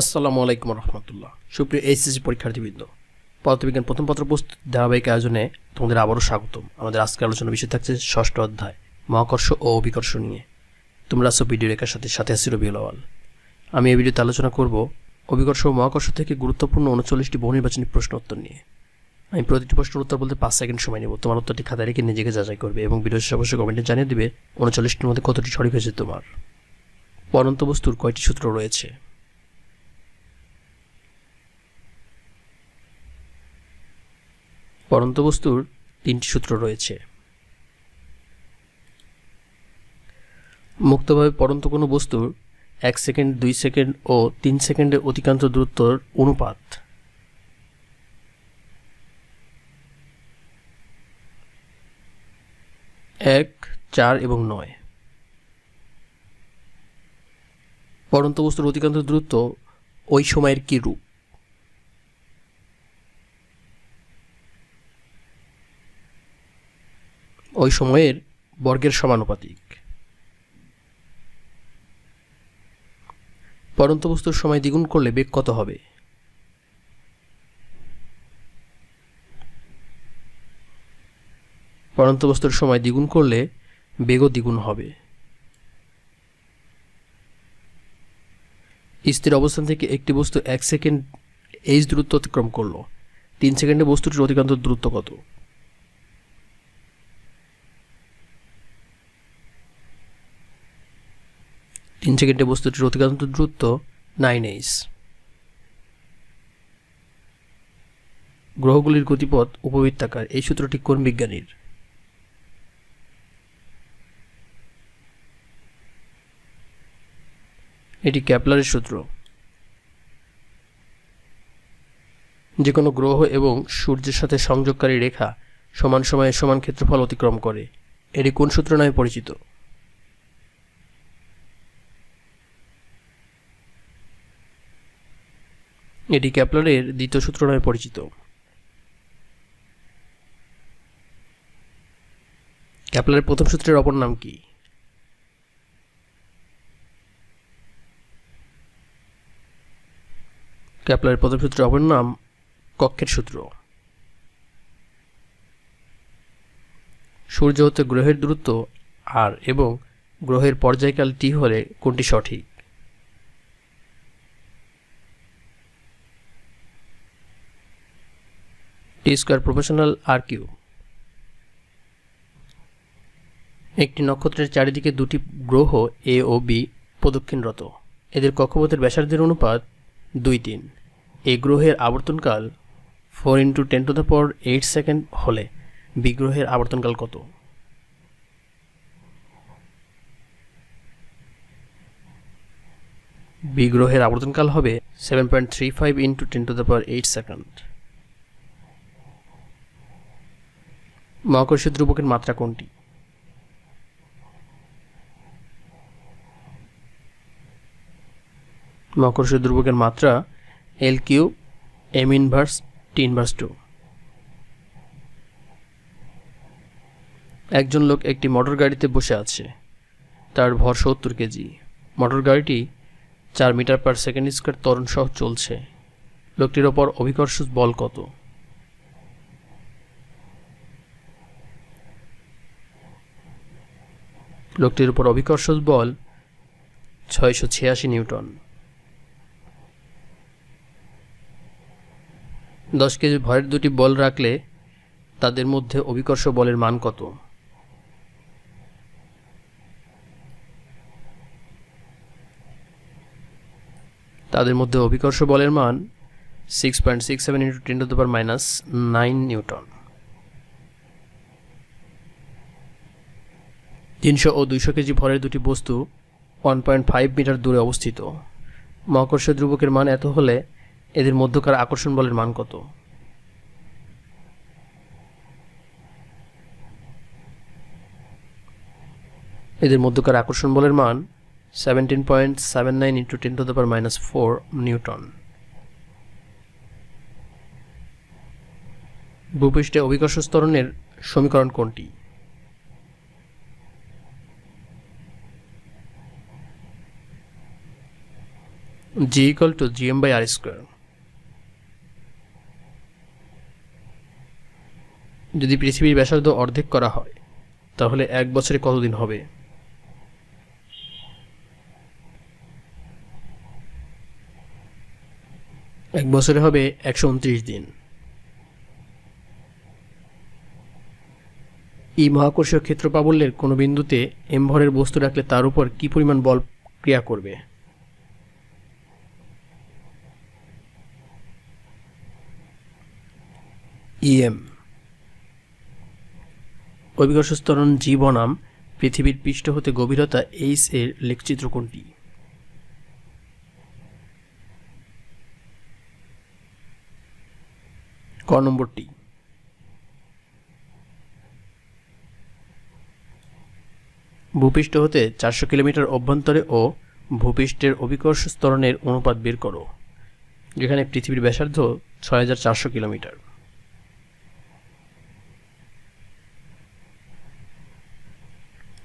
আসসালামু আলাইকুম রহমতুল্লাহ। সুপ্রিয় এইচএসসি পরীক্ষার্থীবৃন্দ, পদার্থবিজ্ঞান প্রথম পত্র প্রস্তুত ধারাবাহিক আয়োজনে তোমাদের আবারও স্বাগতম। আমাদের আজকের আলোচনা বিষয় থাকছে ষষ্ঠ অধ্যায়, মহাকর্ষ ও অভিকর্ষ নিয়ে। তোমরা আসো ভিডিও রেখার সাথে সাথে আসি রবিউল আওয়াল আমি এই ভিডিওতে আলোচনা করব অভিকর্ষ ও মহাকর্ষ থেকে গুরুত্বপূর্ণ উনচল্লিশটি বহু নির্বাচনী প্রশ্ন উত্তর নিয়ে। আমি প্রতিটি প্রশ্নের উত্তর বলতে পাঁচ সেকেন্ড সময় নেব। তোমার উত্তরটি খাতায় রেখে নিজেকে যাচাই করবে এবং ভিডিও শেষে কমেন্টে জানিয়ে দিবে উনচল্লিশটির মধ্যে কতটি সঠিক হয়েছে তোমার। পরন্ত বস্তুর কয়টি সূত্র রয়েছে? পরন্ত বস্তুর তিনটি সূত্র রয়েছে। মুক্তভাবে পরন্ত কোনো বস্তুর এক সেকেন্ড, দুই সেকেন্ড ও তিন সেকেন্ডের অতিক্রান্ত দূরত্বর অনুপাত। এক, চার এবং নয়। পরন্ত বস্তুর অতিক্রান্ত দূরত্ব ওই সময়ের কি রূপ? ওই সময়ের বর্গের সমানুপাতিক। পরন্ত বস্তুর সময় দ্বিগুণ করলে বেগ কত হবে? পরন্ত বস্তুর সময় দ্বিগুণ করলে বেগও দ্বিগুণ হবে। স্থির অবস্থান থেকে একটি বস্তু এক সেকেন্ড এইচ দূরত্ব অতিক্রম করল। তিন সেকেন্ডে বস্তুটির অতিক্রান্ত দূরত্ব কত? তিন সেকেন্ডে বস্তুটির অতিক্রান্ত দূরত্ব নাইন এইস গ্রহগুলির গতিপথ উপবৃত্তাকার, এই সূত্রটি কোন বিজ্ঞানীর? এটি ক্যাপলারের সূত্র। যে কোনো গ্রহ এবং সূর্যের সাথে সংযোগকারী রেখা সমান সময়ে সমান ক্ষেত্রফল অতিক্রম করে। এটি কোন সূত্র নামে পরিচিত? এটি ক্যাপলারের দ্বিতীয় সূত্র নামে পরিচিত। ক্যাপলারের প্রথম সূত্রের অপর নাম কি? ক্যাপলারের প্রথম সূত্রের অপর নাম কক্ষের সূত্র। সূর্য হতে গ্রহের দূরত্ব আর এবং গ্রহের পর্যায়কাল টি হলে কোনটি সঠিক? টি স্কোয়ার প্রফেশনাল আর কিউ। একটি নক্ষত্রের চারিদিকে দুটি গ্রহ এ ও বি প্রদক্ষিণরত। এদের কক্ষপথের ব্যাসার্ধের অনুপাত দুই তিন। এই গ্রহের আবর্তনকাল four into ten to the power eight second হলে বি গ্রহের আবর্তনকাল কত? বি গ্রহের আবর্তনকাল হবে seven point three five into ten to the power eight second. মহাকর্ষীয় ধ্রুবকের মাত্রা কোনটি? মহাকর্ষীয় ধ্রুবকের মাত্রা L cube M inverse T inverse two একজন লোক একটি মোটর গাড়িতে বসে আছে। তার ভর সত্তর কেজি। মোটর গাড়িটি চার মিটার পার সেকেন্ড স্কোয়ার ত্বরণ সহ চলছে। লোকটির ওপর অভিকর্ষ বল কত? লোকটির উপর অভিকর্ষ বল ছয়শো ছিয়াশি নিউটন। দশ কেজি ভরের দুটি বল রাখলে তাদের মধ্যে অভিকর্ষ বলের মান কত? তাদের মধ্যে অভিকর্ষ বলের মান six point six seven into ten to power minus nine newton. তিনশো ও দুইশো কেজি ভরের দুটি বস্তু ওয়ান পয়েন্ট ফাইভ মিটার দূরে অবস্থিত। মহাকর্ষ ধ্রুবকের মান এত হলে এদের মধ্যকার আকর্ষণ বলের মান কত? এদের মধ্যকার আকর্ষণ বলের মান seventeen point seven nine into ten to the power minus four newton ভূপৃষ্ঠে অভিকর্ষ স্তরণের সমীকরণ কোনটি? G equal to G M by R square যদি পৃথিবীর ব্যাসার্ধ অর্ধেক করা হয়, তাহলে এক বছরে কতদিন হবে? এক বছরে হবে একশো উনত্রিশ দিন। এই মহাকর্ষীয় ক্ষেত্র প্রাবল্যের কোনো বিন্দুতে এম ভরের বস্তু রাখলে তার উপর কী পরিমাণ বল ক্রিয়া করবে? ইএম। অভিকর্ষ স্তরণ জি বনাম পৃথিবীর পৃষ্ঠ হতে গভীরতা এইচ এর লেখচিত্র কোনটি? ক নম্বরটি? ভূপৃষ্ঠ হতে চারশো কিলোমিটার অভ্যন্তরে ও ভূপৃষ্ঠের অভিকর্ষ স্তরণের অনুপাত বের করো, যেখানে পৃথিবীর ব্যাসার্ধ ছয় হাজার চারশো কিলোমিটার।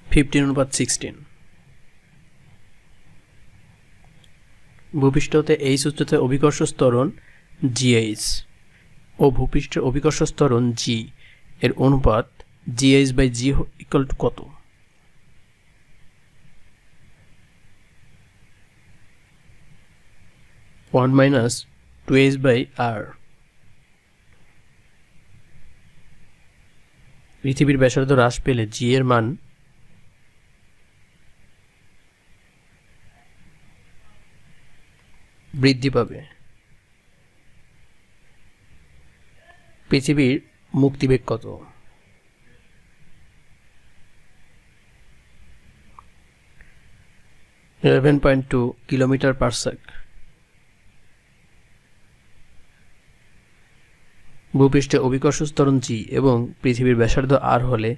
ফিফটিন অনুপাত সিক্সটিন ভূপৃষ্ঠ হতে এইচ উচ্চতায় অভিকর্ষ স্তরণ জিএইচ ও ভূপৃষ্ঠের অভিকর্ষ স্তরণ জি এর অনুপাত g h by g equal to কত? One minus two h by R পৃথিবীর ব্যাসার্ধ হ্রাস পেলে জি এর মান বৃদ্ধি পাবে। পৃথিবীর মুক্তিবেগ কত? Eleven point two kilometre per sec ভূপৃষ্ঠে অভিকর্ষ স্তরণ জি এবং পৃথিবীর ব্যাসার্ধ আর হলে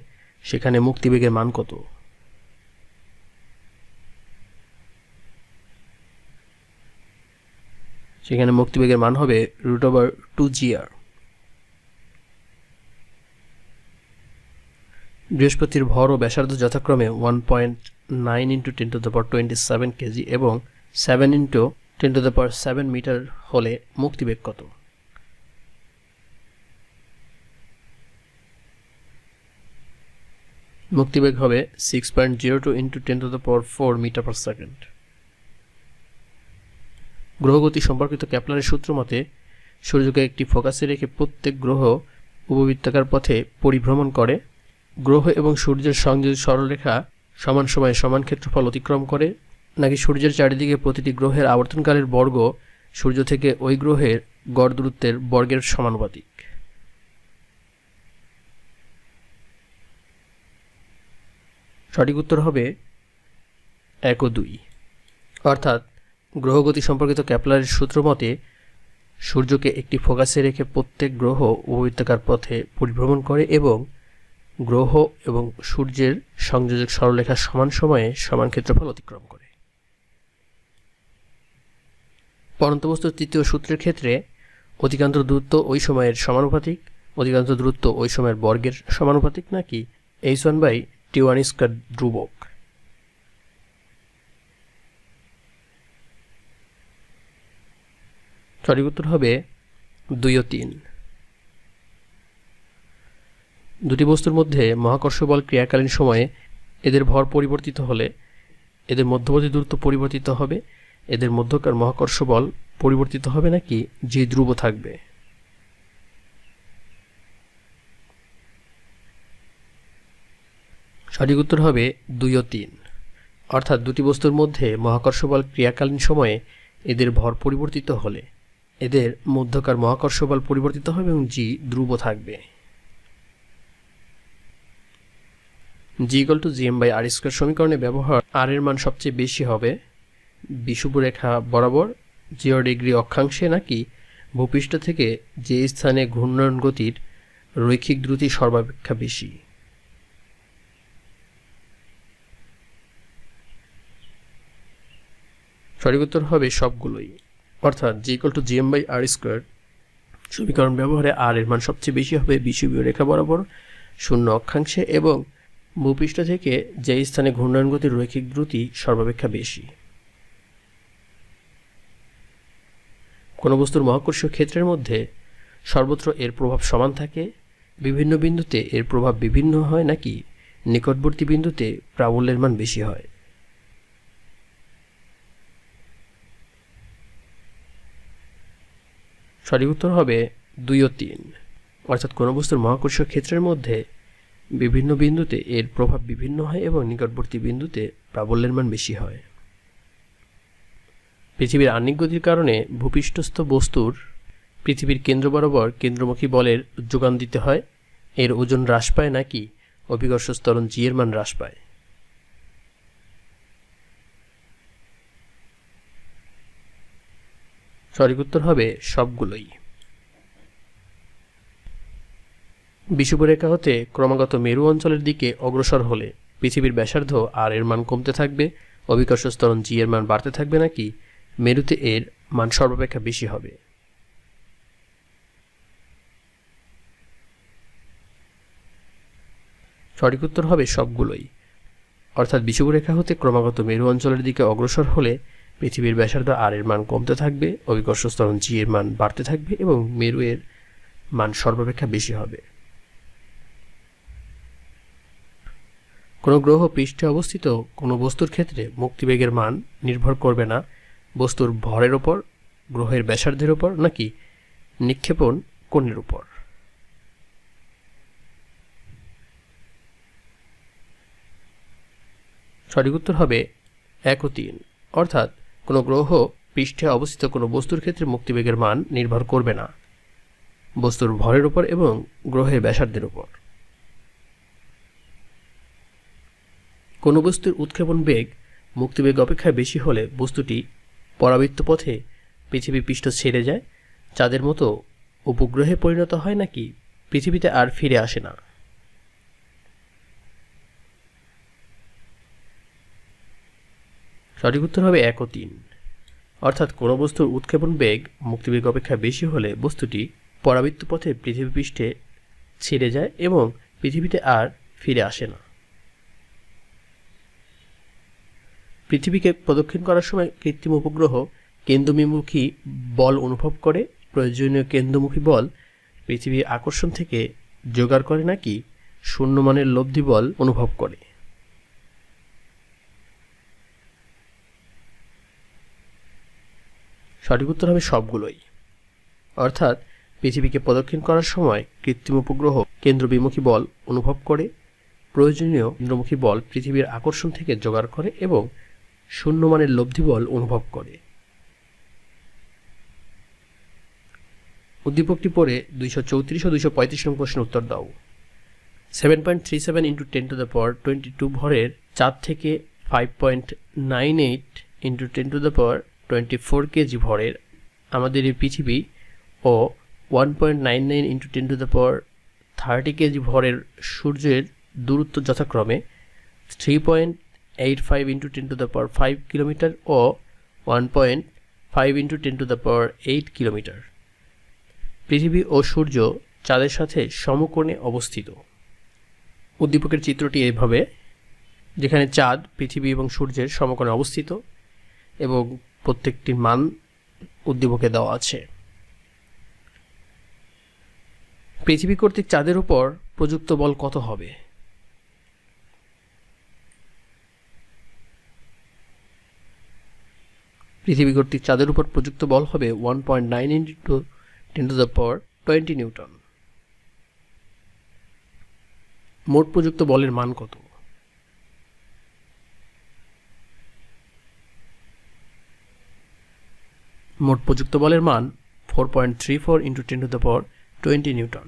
সেখানে মুক্তিবেগের মান কত? সেখানে মুক্তিবেগের মান হবে root over two g R বৃহস্পতির ভর ও ব্যাসার্ধ যথাক্রমে one point nine into ten to the power twenty seven kg এবং seven into ten to the power seven metre হলে মুক্তিবেগ কত? মুক্তিবেগ হবে six point zero two into ten to the power four metre per second গ্রহগতি সম্পর্কিত ক্যাপলারের সূত্র মতে, সূর্যকে একটি ফোকাসে রেখে প্রত্যেক গ্রহ উপবৃত্তাকার পথে পরিভ্রমণ করে। গ্রহ এবং সূর্যের সংযোগ সরলরেখা সমান সময়ে সমান ক্ষেত্রফল অতিক্রম করে। নাকি সূর্যের চারিদিকে প্রতিটি গ্রহের আবর্তনকালের বর্গ সূর্য থেকে ওই গ্রহের গড় দূরত্বের বর্গের সমানুপাতিক? সঠিক উত্তর হবে এক ও দুই। অর্থাৎ গ্রহগতি সম্পর্কিত ক্যাপলারের সূত্র মতে, সূর্যকে একটি ফোকাসে রেখে প্রত্যেক গ্রহ উপবৃত্তাকার পথে পরিভ্রমণ করে এবং গ্রহ এবং সূর্যের সংযোজক সরলরেখার সমান সময়ে সমান ক্ষেত্রফল অতিক্রম করে। পরন্ত বস্তুর তৃতীয় সূত্রের ক্ষেত্রে অধিকাংশ দূরত্ব ওই সময়ের সমানুপাতিক অধিকাংশ দূরত্ব ওই সময়ের বর্গের সমানুপাতিক নাকি? H one by T one square ধ্রুবক। সঠিক উত্তর হবে দুই ও তিন। দুটি বস্তুর মধ্যে মহাকর্ষ বল ক্রিয়াকালীন সময়ে এদের ভর পরিবর্তিত হলে এদের মধ্যবর্তী দূরত্ব পরিবর্তিত হবে, এদের মধ্যকার মহাকর্ষ বল পরিবর্তিত হবে নাকি যে ধ্রুব থাকবে? সঠিক উত্তর হবে দুই ও তিন। অর্থাৎ দুটি বস্তুর মধ্যে মহাকর্ষ বল ক্রিয়াকালীন সময়ে এদের ভর পরিবর্তিত হলে এদের মধ্যকার মহাকর্ষ বল পরিবর্তিত হবে এবং জি ধ্রুব থাকবে। G equal to G M by R square সমীকরণে ব্যবহার আর এর মান সবচেয়ে বেশি হবে। বিষুব রেখা বরাবর জিরো ডিগ্রি অক্ষাংশে নাকি ভূপৃষ্ঠ থেকে যে স্থানে ঘূর্ণয়ন গতির রৈখিক দ্রুতি সর্বাপেক্ষা বেশি। সঠিক উত্তর হবে সবগুলোই। অর্থাৎ g equal to G M by R square সমীকরণ ব্যবহারে আর এর মান সবচেয়ে বেশি হবে বিষুবীয় রেখা বরাবর শূন্য অক্ষাংশে এবং ভূপৃষ্ঠ থেকে যে স্থানে ঘূর্ণয়ন গতির রৈখিক দ্রুতি সর্বাপেক্ষা বেশি। কোনো বস্তুর মহাকর্ষীয় ক্ষেত্রের মধ্যে সর্বত্র এর প্রভাব সমান থাকে, বিভিন্ন বিন্দুতে এর প্রভাব বিভিন্ন হয় নাকি নিকটবর্তী বিন্দুতে প্রাবল্যের মান বেশি হয়? সঠিক উত্তর হবে দুই ও তিন। অর্থাৎ কোনো বস্তুর মহাকর্ষীয় ক্ষেত্রের মধ্যে বিভিন্ন বিন্দুতে এর প্রভাব বিভিন্ন হয় এবং নিকটবর্তী বিন্দুতে প্রাবল্যের মান বেশি হয়। পৃথিবীর আহ্নিক গতির কারণে ভূপৃষ্ঠস্থ বস্তুর পৃথিবীর কেন্দ্র বরাবর কেন্দ্রমুখী বলের যোগান দিতে হয়। এর ওজন হ্রাস পায় নাকি? অভিকর্ষ স্তরণ জি এর মান হ্রাস পায়। সঠিক উত্তর হবে সবগুলোই। বিষুবরেখা হতে ক্রমাগত মেরু অঞ্চলের দিকে অগ্রসর হলে পৃথিবীর ব্যাসার্ধ আর এর মান কমতে থাকবে। অভিকর্ষ স্তরণ জি এর মান বাড়তে থাকবে নাকি? মেরুতে এর মান সর্বাপেক্ষা বেশি হবে। সঠিক উত্তর হবে সবগুলোই। অর্থাৎ বিষুবরেখা হতে ক্রমাগত মেরু অঞ্চলের দিকে অগ্রসর হলে পৃথিবীর ব্যাসার্ধ আর এর মান কমতে থাকবে, অভিকর্ষ স্তরণ জি এর মান বাড়তে থাকবে এবং মেরু এর মান সর্বাপেক্ষা বেশি হবে। কোনো গ্রহ পৃষ্ঠে অবস্থিত কোনো বস্তুর ক্ষেত্রে মুক্তিবেগের মান নির্ভর করবে না বস্তুর ভরের ওপর গ্রহের ব্যাসার্ধের ওপর নাকি নিক্ষেপণ কোণের উপর। সঠিক উত্তর হবে এক ও তিন, অর্থাৎ কোনো গ্রহ পৃষ্ঠে অবস্থিত কোনো বস্তুর ক্ষেত্রে মুক্তিবেগের মান নির্ভর করবে না। বস্তুর ভরের উপর এবং গ্রহের ব্যাসার্ধের উপর। কোনো বস্তুর উৎক্ষেপণ বেগ মুক্তিবেগ অপেক্ষায় বেশি হলে বস্তুটি পরাবৃত্ত পথে পৃথিবী পৃষ্ঠ ছেড়ে যায়। চাঁদের মতো উপগ্রহে পরিণত হয় নাকি পৃথিবীতে আর ফিরে আসে না। সঠিক উত্তর হবে এক ও তিন। অর্থাৎ কোনো বস্তুর উৎক্ষেপণ বেগ মুক্তিবেগ অপেক্ষা বেশি হলে বস্তুটি পরাবৃত্ত পথে পৃথিবী পৃষ্ঠে ছিঁড়ে যায় এবং পৃথিবীতে আর ফিরে আসে না। পৃথিবীকে প্রদক্ষিণ করার সময় কৃত্রিম উপগ্রহ কেন্দ্রবিমুখী বল অনুভব করে, প্রয়োজনীয় কেন্দ্রমুখী বল পৃথিবীর আকর্ষণ থেকে জোগাড় করে নাকি শূন্যমানের লব্ধি বল অনুভব করে। সঠিক উত্তর হবে সবগুলোই। অর্থাৎ, পৃথিবীকে প্রদক্ষিণ করার সময় কৃত্রিম উপগ্রহ কেন্দ্রবিমুখী বল অনুভব করে, প্রয়োজনীয় কেন্দ্রমুখী বল পৃথিবীর আকর্ষণ থেকে জোগাড় করে এবং শূন্যমানের লব্ধি বল অনুভব করে। উদ্দীপকটি পড়ে দুইশো চৌত্রিশ ও দুইশো পঁয়ত্রিশ নম্বর প্রশ্নের উত্তর দাও। Seven point three seven into ten to the power twenty two ভরের চার থেকে five point nine eight into ten to the power twenty four kg ভরের আমাদের এই পৃথিবী ও one point nine nine into ten to the power thirty kg ভরের সূর্যের দূরত্ব যথাক্রমে three point eight five into ten to the power five kilometre O one point five into ten to the power eight kilometre পৃথিবী ও সূর্য চাঁদের সাথে সমকোণে অবস্থিত। উদ্দীপকের চিত্রটি এইভাবে, যেখানে চাঁদ পৃথিবী এবং সূর্যের সমকোণে অবস্থিত এবং প্রত্যেকটি মান উদ্দীপকে দেওয়া আছে। পৃথিবী কর্তৃক চাঁদের উপর প্রযুক্ত বল কত হবে? পৃথিবী কর্তৃক চাঁদের উপর প্রযুক্ত বল হবে one point nine into ten to the power twenty newton মোট প্রযুক্ত বলের মান কত? মোট প্রযুক্ত বলের মান four point three four into ten to the power twenty newton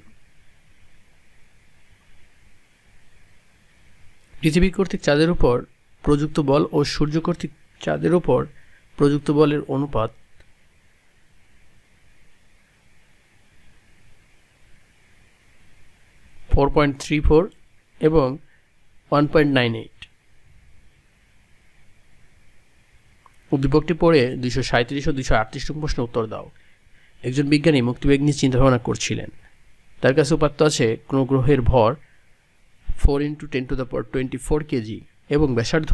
পৃথিবী কর্তৃক চাঁদের উপর প্রযুক্ত বল ও সূর্য কর্তৃক চাঁদের উপর প্রযুক্ত বলের অনুপাত ফোর পয়েন্ট থ্রি ফোর এবং ওয়ান পয়েন্ট নাইন এইট উদ্দীপকটি পড়ে দুইশো সাঁত্রিশ ও দুইশো আটত্রিশ প্রশ্ন উত্তর দাও। একজন বিজ্ঞানী মুক্তিবেগ নিয়ে চিন্তাভাবনা করছিলেন। তার কাছে উপাত্ত আছে কোনো গ্রহের ভর four into ten to the power twenty four kg এবং ব্যাসার্ধ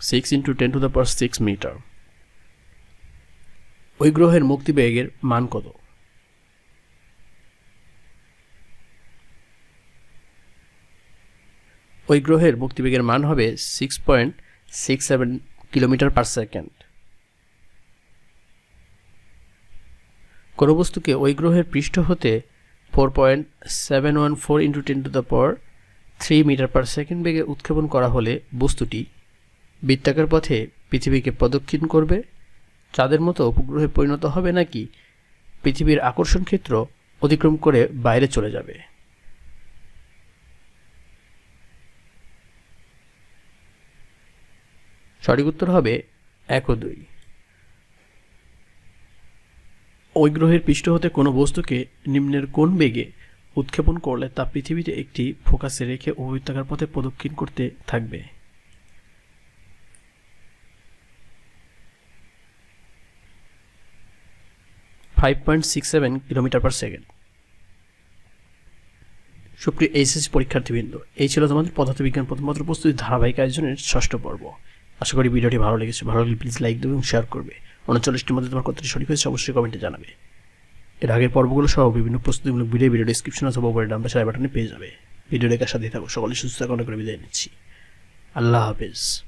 six into ten to the power six metre. ওই গ্রহের মুক্তিবেগের মান কত? ওই গ্রহের মুক্তিবেগের মান হবে six point six seven kilometre per second কোনো বস্তুকে ওই গ্রহের পৃষ্ঠ হতে four point seven one four into ten to the power three metre per second বেগে উৎক্ষেপণ করা হলে বস্তুটি বৃত্তাকার পথে পৃথিবীকে প্রদক্ষিণ করবে। চাঁদের মতো উপগ্রহে পরিণত হবে নাকি পৃথিবীর আকর্ষণ ক্ষেত্র অতিক্রম করে বাইরে চলে যাবে। সঠিক উত্তর হবে এক ও দুই। ওই গ্রহের পৃষ্ঠ হতে কোনো বস্তুকে নিম্নের কোন বেগে উৎক্ষেপণ করলে তা পৃথিবীতে একটি ফোকাসে রেখে অবৃত্তাকার পথে প্রদক্ষিণ করতে থাকবে? Five point six seven kilometre per second সুপ্রিয় এইচএসসি পরীক্ষার্থীবৃন্দ, এই ছিল তোমাদের পদার্থবিজ্ঞান প্রথমপত্র প্রস্তুতি ধারাবাহিক আয়োজনের ষষ্ঠ পর্ব। আশা করি ভিডিওটি ভালো লেগেছে। ভালো লাগলে প্লিজ লাইক দেবে এবং শেয়ার করবে। উনচল্লিশটির মধ্যে তোমার কতটি সঠিক হয়েছে অবশ্যই কমেন্টে জানাবে। এর আগের পর্বগুলো সহ বিভিন্ন প্রস্তুতিমূলক ভিডিও ভিডিও ডিসক্রিপশন অথবা উপরে ডান পাশে বাটনে পেয়ে যাবে। ভিডিও দেখার সাথে থাকো। সকলে সুস্থ থাকো। করে বিদায় নিচ্ছি। আল্লাহ হাফেজ।